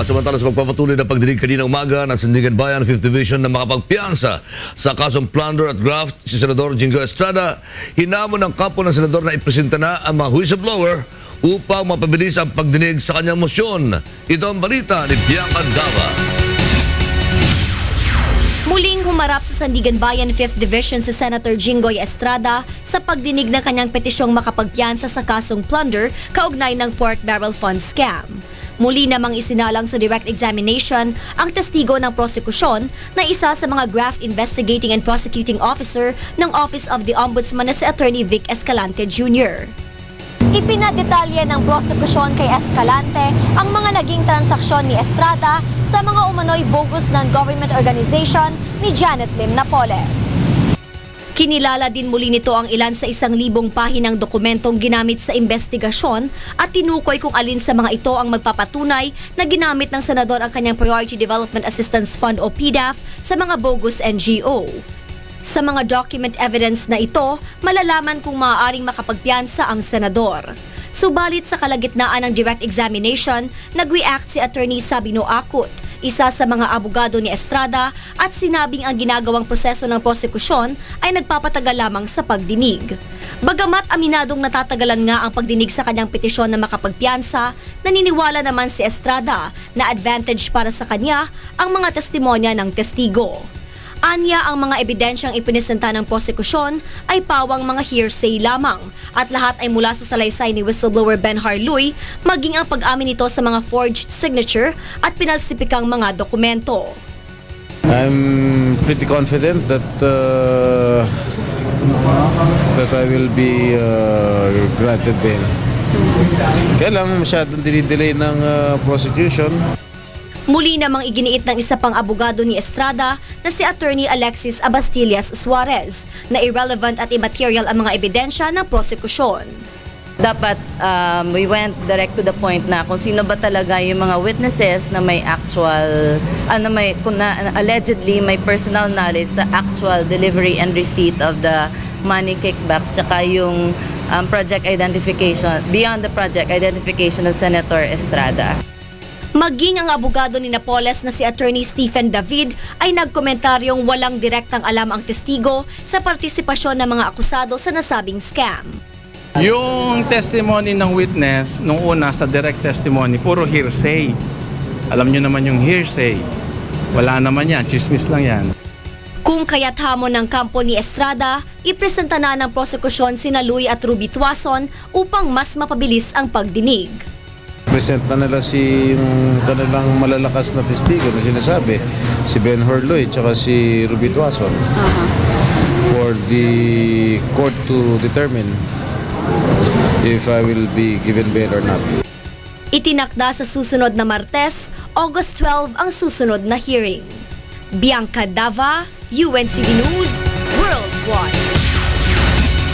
At samantala sa pagpapatuloy na pagdinig kanina umaga ng Sandigan Bayan 5th Division na makapagpiansa sa kasong plunder at graft si Senador Jingo Estrada, hinamon ng kampo ng Senador na ipresenta na ang mga whistleblower upang mapabilis ang pagdinig sa kanyang mosyon. Ito ang balita ni Bianca Dava. Muling humarap sa Sandigan Bayan 5th Division si Senator Jinggoy Estrada sa pagdinig ng kanyang petisyong makapagpiansa sa kasong plunder kaugnay ng pork barrel fund scam. Muli namang isinalang sa direct examination ang testigo ng prosekusyon na isa sa mga graft investigating and prosecuting officer ng Office of the Ombudsman na si Attorney Vic Escalante Jr. Ipinadetalye ng prosekusyon kay Escalante ang mga naging transaksyon ni Estrada sa mga umano'y bogus ng government organization ni Janet Lim Napoles. Kinilala din muli nito ang ilan sa isang libong pahinang dokumentong ginamit sa investigasyon at tinukoy kung alin sa mga ito ang magpapatunay na ginamit ng senador ang kanyang Priority Development Assistance Fund o PDAF sa mga bogus NGO. Sa mga document evidence na ito, malalaman kung maaaring makapagpiansa ang senador. Subalit sa kalagitnaan ng direct examination, nag-react si Attorney Sabino Akut, isa sa mga abogado ni Estrada at sinabing ang ginagawang proseso ng prosekusyon ay nagpapatagal lamang sa pagdinig. Bagamat aminadong natatagalan nga ang pagdinig sa kanyang petisyon na makapagpiansa, naniniwala naman si Estrada na advantage para sa kanya ang mga testimonya ng testigo. Anya ang mga ebidensyang ipinesenta ng prosekusyon ay pawang mga hearsay lamang at lahat ay mula sa salaysay ni whistleblower Ben Harluy maging ang pag-amin nito sa mga forged signature at pinalsipikang mga dokumento. I'm pretty confident that uh, that I will be uh, granted bail. Kaya lang masyadong dinidelay ng uh, prosecution. Muli namang iginiit ng isa pang abogado ni Estrada na si Attorney Alexis Abastillas Suarez na irrelevant at immaterial ang mga ebidensya ng prosekusyon. dapat um, we went direct to the point na kung sino ba talaga yung mga witnesses na may actual, ano may, kung na, allegedly may personal knowledge sa actual delivery and receipt of the money kickbacks tsaka yung um, project identification, beyond the project identification of Senator Estrada. Maging ang abogado ni Napoles na si Attorney Stephen David ay nagkomentaryong walang direktang alam ang testigo sa partisipasyon ng mga akusado sa nasabing scam. Yung testimony ng witness nung una sa direct testimony, puro hearsay. Alam nyo naman yung hearsay. Wala naman yan, chismis lang yan. Kung kaya't hamon ng kampo ni Estrada, ipresenta na ng prosekusyon sina Louie at Ruby Tuason upang mas mapabilis ang pagdinig. Present na nila si yung kanilang malalakas na testigo na sinasabi, si Ben Horloy at si Ruby Tuason. For the court to determine if I will be given bail or not. Itinakda sa susunod na Martes, August 12 ang susunod na hearing. Bianca Dava, UNCB News, Worldwide.